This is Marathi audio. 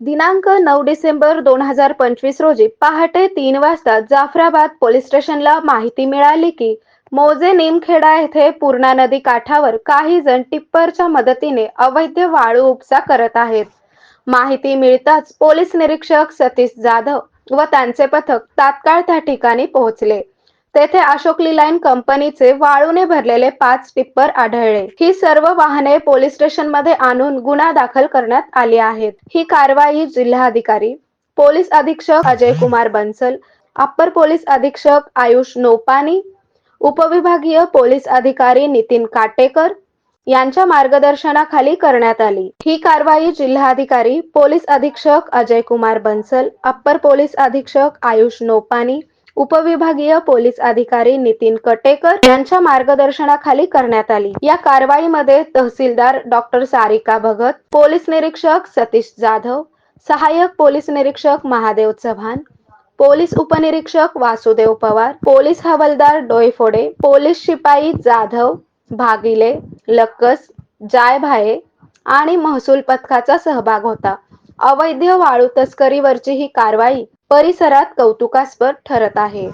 दिनांक नऊ डिसेंबर दोन हजार पंचवीस रोजी पहाटे तीन वाजता जाफराबाद पोलीस स्टेशनला माहिती मिळाली की मोजे निमखेडा येथे पूर्णा नदी काठावर काही जण टिप्परच्या मदतीने अवैध वाळू उपसा करत आहेत. माहिती मिळताच पोलीस निरीक्षक सतीश जाधव व त्यांचे पथक तात्काळ त्या ठिकाणी पोहोचले. तेथे अशोक लिलाईन कंपनीचे वाळूने भरलेले पाच टिप्पर आढळले. ही सर्व वाहने पोलीस स्टेशनमध्ये आणून गुन्हा दाखल करण्यात आली आहेत. ही कारवाई जिल्हाधिकारी पोलीस अधीक्षक अजय कुमार बन्सल अप्पर पोलीस अधीक्षक आयुष नोपानी उपविभागीय पोलीस अधिकारी नितीन काटेकर यांच्या मार्गदर्शनाखाली करण्यात आली. ही कारवाई जिल्हाधिकारी पोलीस अधीक्षक अजय कुमार बन्सल अप्पर पोलीस अधीक्षक आयुष नोपानी उपविभागीय पोलीस अधिकारी नितीन कटेकर यांच्या मार्गदर्शनाखाली करण्यात आली. या कारवाईमध्ये तहसीलदार डॉक्टर सारिका भगत पोलीस निरीक्षक सतीश जाधव सहाय्यक पोलीस निरीक्षक महादेव चव्हाण पोलीस उपनिरीक्षक वासुदेव पवार पोलीस हवालदार डोईफोडे पोलीस शिपाई जाधव भागिले लक्कस जायभाये आणि महसूल पथकाचा सहभाग होता. अवैध वाळू तस्करीवरची ही कारवाई परिसरात कौतुकास्पद ठरत आहे.